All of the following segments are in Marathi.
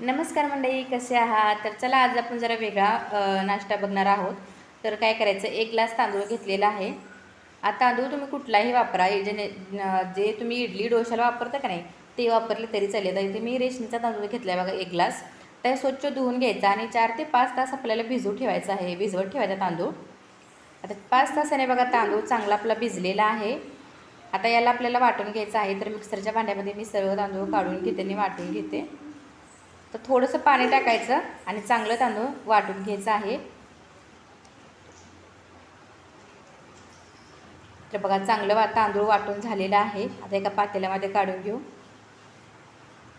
नमस्कार मंडळी कसे आहात? तर चला आज आपण जरा वेगळा नाश्ता बघणार आहोत. तर काय करायचं एक ग्लास तांदूळ घेतलेला आहे. आता तांदूळ तुम्ही कुठलाही वापरा जे जे तुम्ही इडली डोशाला वापरता का नाही ते वापरले तरी चालेल. तर इथे मी रेशनीचा तांदूळ घेतला आहे बघा एक ग्लास. तर स्वच्छ धुवून घ्यायचा आणि चार ते पाच तास आपल्याला भिजू ठेवायचा आहे भिजवत ठेवायचा तांदूळ. आता पाच तासाने बघा तांदूळ चांगला आपला भिजलेला आहे. आता याला आपल्याला वाटून घ्यायचं आहे तर मिक्सरच्या भांड्यामध्ये मी सर्व तांदूळ काढून घेते आणि वाटून घेते. तर थोडंसं पाणी टाकायचं आणि चांगलं तांदूळ वाटून घ्यायचं आहे. तर बघा चांगलं वा तांदूळ वाटून झालेलं आहे. आता एका पातेल्यामध्ये काढून घेऊ.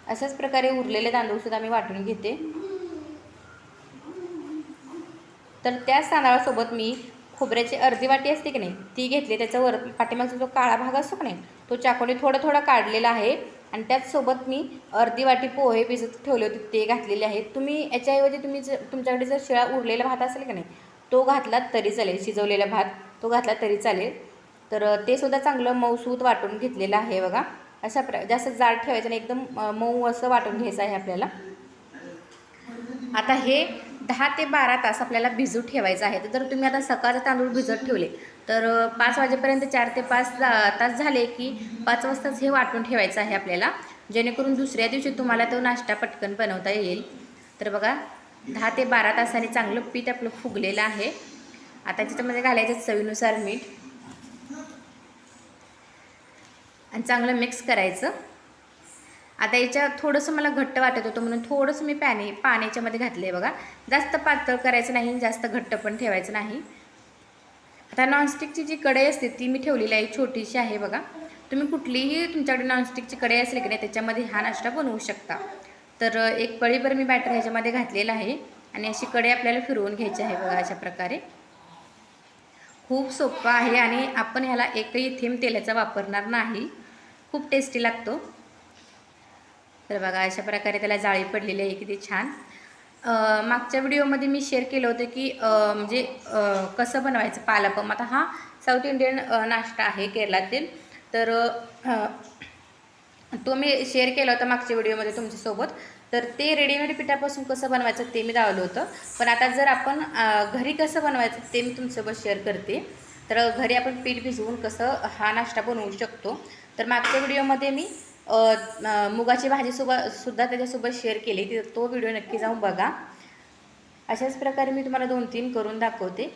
अशाच प्रकारे उरलेले तांदूळसुद्धा मी वाटून घेते. तर त्याच तांदळासोबत मी खोबऱ्याची अर्धी वाटी असते की नाही ती घेतली. त्याचा वर पाठीमागचा जो काळा भाग असतो की नाही तो चाकोने थोडा थोडा काढलेला आहे. आणि त्याचसोबत मी अर्धी वाटी पोहे भिजत ठेवले होते ते घातलेले आहेत. तुम्ही याच्याऐवजी तुम्ही जर तुमच्याकडे जर शिळा उरलेला भात असेल की नाही तो घातला तरी चालेल शिजवलेला भात तो घातला तरी चालेल. तर ते सुद्धा चांगलं मऊसूत वाटून घेतलेलं आहे बघा. अशा प्र जास्त जाड ठेवायचं नाही एकदम मऊ असं वाटून घ्यायचं आहे आपल्याला. आता हे दहा ते बारा तास आपल्याला भिजू ठेवायचं आहे. तर तुम्ही आता सकाळचे तांदूळ भिजत ठेवले. तर पाच वाजेपर्यंत चार ते पाच तास झाले की पाच वाजताच हे वाटून ठेवायचं आहे आपल्याला. जेणेकरून दुसऱ्या दिवशी तुम्हाला तो नाश्ता पटकन बनवता येईल. तर बघा दहा ते बारा तासाने चांगलं पीठ आपलं फुगलेलं आहे. आता त्याच्यामध्ये घालायचं चवीनुसार मीठ. आणि चांगलं मिक्स करायचं. आता याच्यात थोडंसं मला घट्ट वाटत होतं म्हणून थोडंसं मी पॅने पाण्याच्यामध्ये घातलं आहे बघा. जास्त पातळ करायचं नाही जास्त घट्ट पण ठेवायचं नाही. आता नॉनस्टिकची जी कढई असते ती मी ठेवलेली आहे छोटीशी आहे बघा. तुम्ही कुठलीही तुमच्याकडे नॉनस्टिकची कढई असली की नाही त्याच्यामध्ये हा नाश्ता बनवू शकता. तर एक पळीभर मी बॅटर ह्याच्यामध्ये घातलेला आहे आणि अशी कढई आपल्याला फिरवून घ्यायची आहे बघा अशा प्रकारे. खूप सोपं आहे आणि आपण ह्याला एकही थेंब तेलाचा वापरणार नाही. खूप टेस्टी लागतो. तर बघा अशा प्रकारे त्याला जाळी पडलेली आहे किती छान. मागच्या व्हिडिओमध्ये मी शेअर केलं होतं की म्हणजे कसं बनवायचं पालापम आता हा साऊथ इंडियन नाश्ता आहे केरळातील. तर तो मी शेअर केला होता मागच्या व्हिडिओमध्ये तुमच्यासोबत. तर ते रेडीमेड पिठापासून कसं बनवायचं ते मी दावलं होतं. पण आता जर आपण घरी कसं बनवायचं ते मी तुमच्यासोबत शेअर करते. तर घरी आपण पीठ भिजवून कसं हा नाश्ता बनवू शकतो. तर मागच्या व्हिडिओमध्ये मी मुगाची भाजी सुबा सुद्धा त्याच्यासोबत शेअर केली. ती तो व्हिडिओ नक्की जाऊन बघा. अशाच प्रकारे मी तुम्हाला दोन तीन करून दाखवते.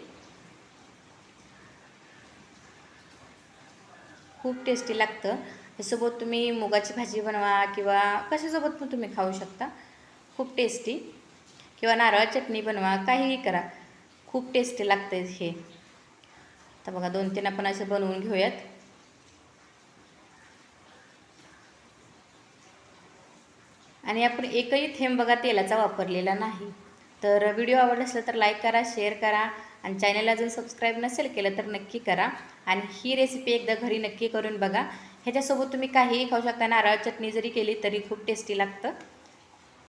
खूप टेस्टी लागतं. ह्यासोबत तुम्ही मुगाची भाजी बनवा किंवा कशासोबत पण तुम्ही खाऊ शकता. खूप टेस्टी किंवा नारळ चटणी बनवा काहीही करा. खूप टेस्टी लागतं हे. आता बघा दोन तीन आपण असं बनवून घेऊयात. आणि आपण एकही थेंब बघा तेलाचा वापरलेला नाही. तर व्हिडिओ आवडला असला तर लाईक करा शेअर करा आणि चॅनलला अजून सबस्क्राईब नसेल केलं तर नक्की करा. आणि ही रेसिपी एकदा घरी नक्की करून बघा. ह्याच्यासोबत तुम्ही काहीही खाऊ शकता. नारळ चटणी जरी केली तरी खूप टेस्टी लागतं.